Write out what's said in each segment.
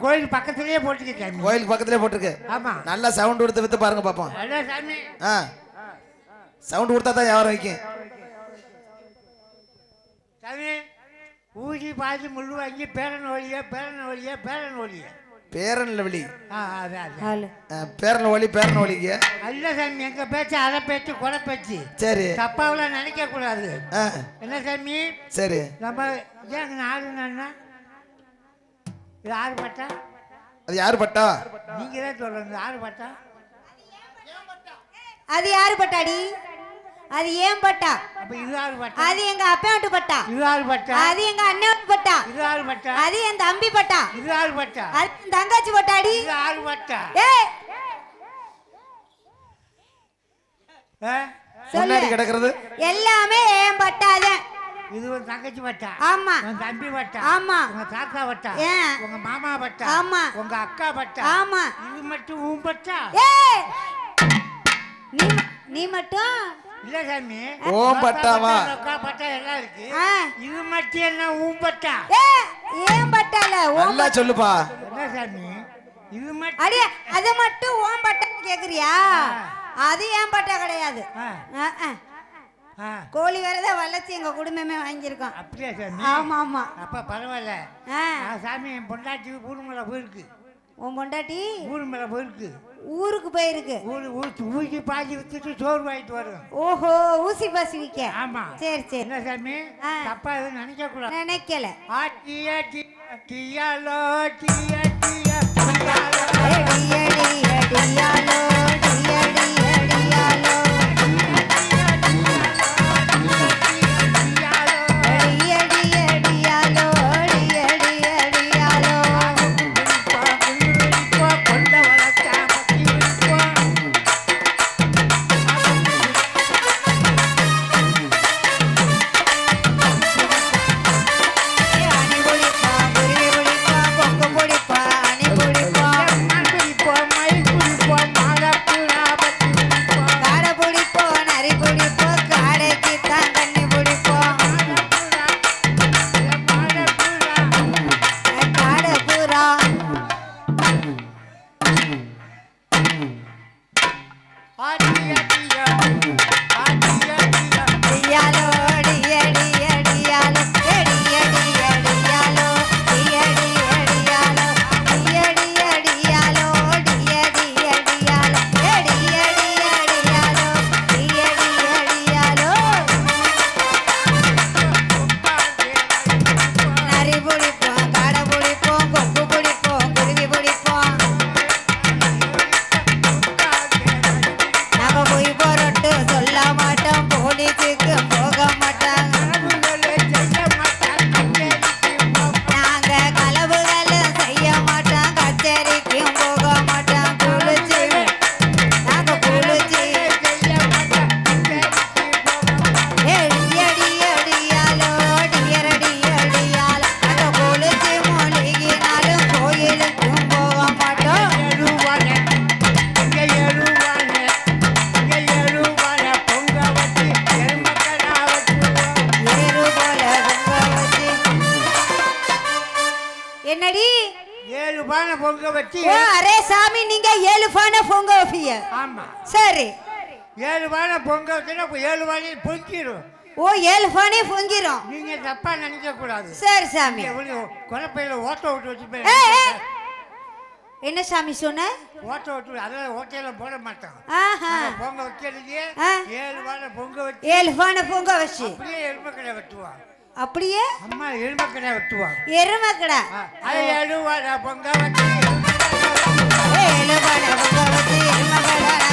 கோயில் பக்கத்துலயே போட்டுக்க சாமி. கோயிலுக்கு பக்கத்துலயே போட்டிருக்கு. ஆமா. நல்லா சவுண்ட் கொடுத்து வித்து பாருங்க பாப்போம். ஆ. சவுண்ட் கொடுத்தா தான் வியாபாரம் வைக்கும். சாமி ஊசி முள்ளு வாங்கி பேரன் ஒழிய பேரன் ஒழிய பேரன் ஒழிய பேரன்ல வழி அது அது. பேரன் ஒலி பேரன் ஒலிக்கு அல்ல சாமி எங்க பேச்சு அரை பேச்சு கொடை பேச்சு. சரி. தப்பாவெல்லாம் நினைக்க கூடாது. ஆ. என்ன சாமி? சரி. நம்ம ஏங்க ஆறு என்ன இது ஆறு பட்டா? அது யாரு பட்டா? நீங்க தான் சொல்லுங்க ஆறு பட்டா? அது யாரு பட்டாடி? அது ஏன் பட்டா? அப்ப இது ஆறு பட்டா. அது எங்க அப்பா வீட்டு பட்டா. இது ஆறு பட்டா. அது எங்க அண்ணன் வீட்டு பட்டா. இது ஆறு பட்டா. அது என் தம்பி பட்டா. இது ஆறு பட்டா. அது என் தங்கச்சி பட்டாடி. இது ஆறு பட்டா. ஏய்? முன்னாடி கிடக்குறது. எல்லாமே ஏன் பட்டாதான். இது ஒரு தங்கச்சி பட்டா ஆமா. உன் தம்பி பட்டா ஆமா. உங்க தாத்தா பட்டா ஏன்? உங்க மாமா பட்டா ஆமா. உங்க அக்கா பட்டா ஆமா. இது மட்டும் உன் பட்டா நீ நீ மட்டும்? இல்ல சாமி. உன் பட்டாவா? அக்கா பட்டா எல்லாம் இருக்கு. ஆ. இது மட்டும் என்ன உன் பட்டா ஏன் பட்டால ஓம் நல்லா சொல்லுப்பா. என்ன சாமி? இது மட்டும் அடி அது மட்டும் ஓம் பட்டான்னு கேக்குறியா? அது ஏன் பட்டா கிடையாது. ஆ. கோழி வரதான் வளர்ச்சி எங்க குடும்பமே வாங்கியிருக்கோம். அப்படியா சாமி? ஆமா ஆமா அப்ப பரவாயில்ல. சாமி என் பொண்டாட்டி ஊருமலை போயிருக்கு. உன் பொண்டாட்டி? ஊருமலை போயிருக்கு. ஊருக்கு போயிருக்கு. ஊரு ஊசி ஊசி பாசி வித்துட்டு சோறு வாங்கிட்டு வரும். ஓஹோ ஊசி பாசி விக்க. ஆமா. சரி சரி. என்ன சாமி. தப்பா எதுவும் நினைக்க கூடாது நினைக்கல. ஆட்டியா டியாலோ டியா டியா டியாலோ. அடியாலோ என்னடி? ஏழு பானை பொங்க வச்சு. ஓ அரே சாமி நீங்க ஏழு பானை பொங்க வைப்பீங்க. ஆமா. சரி. ஏழு பானை பொங்க வச்சுன்னா ஏழு பானையும் பொங்கிடும் ஓ ஏழு பானை பொங்கிரும். நீங்க தப்பா நினைக்க கூடாது சரி சாமி. குழப்பையில ஓட்ட விட்டு வச்சு. என்ன சாமி சொன்ன? ஓட்ட விட்டு அதெல்லாம் ஓட்டையில போட மாட்டோம். பொங்க வைக்கிறதுக்கு. ஏழு பானை பொங்க வச்சு ஏழு பானை பொங்க வச்சு. அப்படியே எருமக்கடை வெட்டுவான் அப்படியே? அம்மா எருமக்கடை வெட்டுவான் எருமக்கடை. பானை பொங்க வச்சு பானை பொங்க வச்சு எருமக்கடை.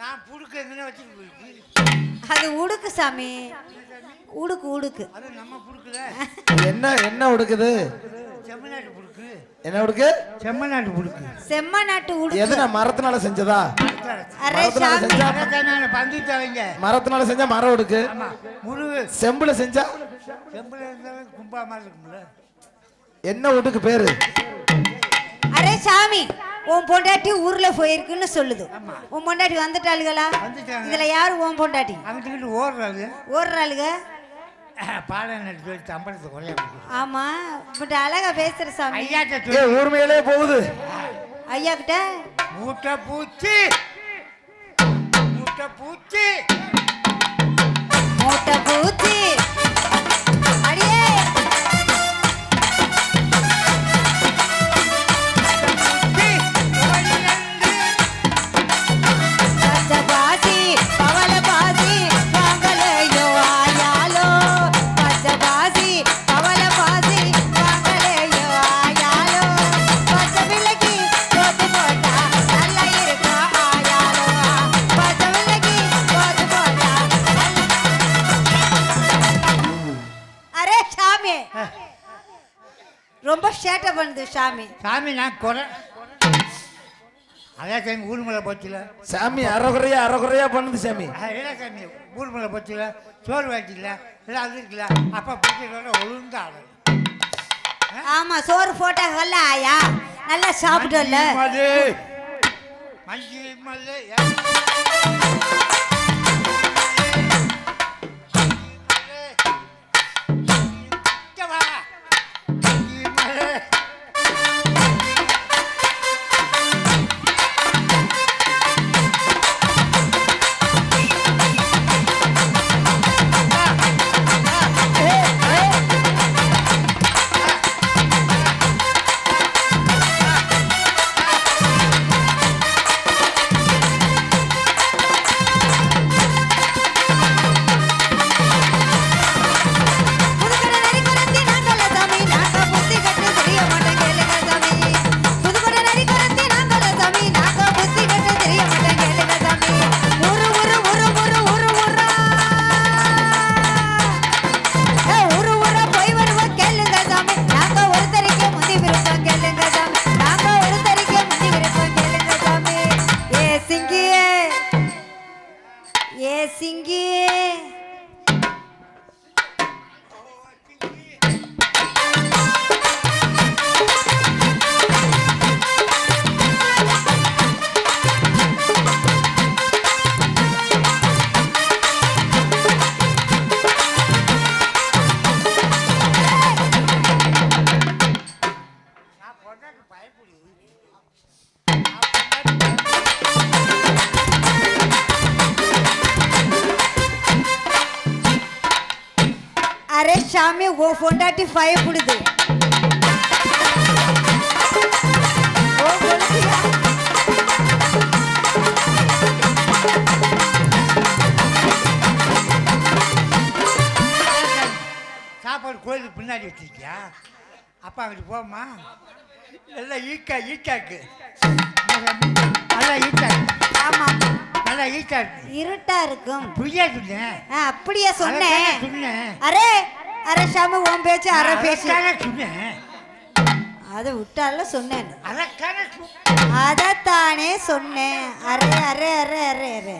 நான் புடுக்க எங்கன்னு வச்சுட்டு போயிருக்கு அது உடுக்கு சாமி. உடுக்கு உடுக்கு. அது நம்ம புடுக்கல என்ன என்ன உடுக்குது? செம்மநாட்டு புடுக்கு என்ன உடுக்கு? செம்மநாட்டு புடுக்கு செம்ம நாட்டு உடுக்கு எதுனா மரத்தினால செஞ்சதா? அரே மரத்தினால சாமி. செஞ்சா அதான் பந்து தவைங்க மரத்தினால செஞ்சா மரம் உடுக்கு. ஆமா. முருகு செம்புல செஞ்சா செம்பில் இருந்தாலும் கும்பா மாதிரி இருக்கும்ல. என்ன உடுக்கு பேரு? அரே சாமி. உன் பொண்டாட்டி ஊர்ல போயிருக்குன்னு சொல்லுது. உன் பொண்டாட்டி வந்துட்டாளுகளா? வந்துட்டாங்க. இதுல யாரு உன் பொண்டாட்டி? அங்கிட்டு ஓடுறாரு ஓடுறாளுக? பாடம் குறைய ஆமா. பட் அழகா பேசுற சாமி. ஐயாட்ட ஊர்மையிலே போகுது. ஐயா கிட்ட மூட்டை பூச்சி. மூட்டை பூச்சி. மூட்டை பூச்சி. சாமி ரொம்ப சேட்டை பண்ணுது சாமி. சாமி நான் குறை. அதான் சாமி ஊர்மலை போச்சுல. சாமி அறகுறையா அறகுறையா பண்ணுது சாமி. என்ன சாமி ஊர்மலை போச்சுல. சோறு வாட்டில எல்லாம் அது இருக்குல்ல அப்பா பிடிச்சதோட ஒழுங்கா ஆடு ஆமா சோறு போட்டாங்கல்ல ஆயா? நல்லா சாப்பிட்டோம்ல மது மஞ்சு மல்லு ஓ பொண்டாட்டி பயப்படுது? சாப்பாடு கோயிலுக்கு பின்னாடி வச்சிருக்கியா? அப்பா அங்கிட்டு போமா நல்லா ஈக்கா ஈக்காக்கு நல்லா ஈக்காக்கு ஆமா. நல்லா ஈக்காக்கு இருட்டா இருக்கும். புரியா சொன்னேன் அப்படியே சொன்னேன். சொன்னேன். அரே அரே சாமி உன் பேச்சு அரை பேச்சு. அதை விட்டால சொன்னேன். அதைத்தானே சொன்னேன். அரே அரே அரே அரே அரே.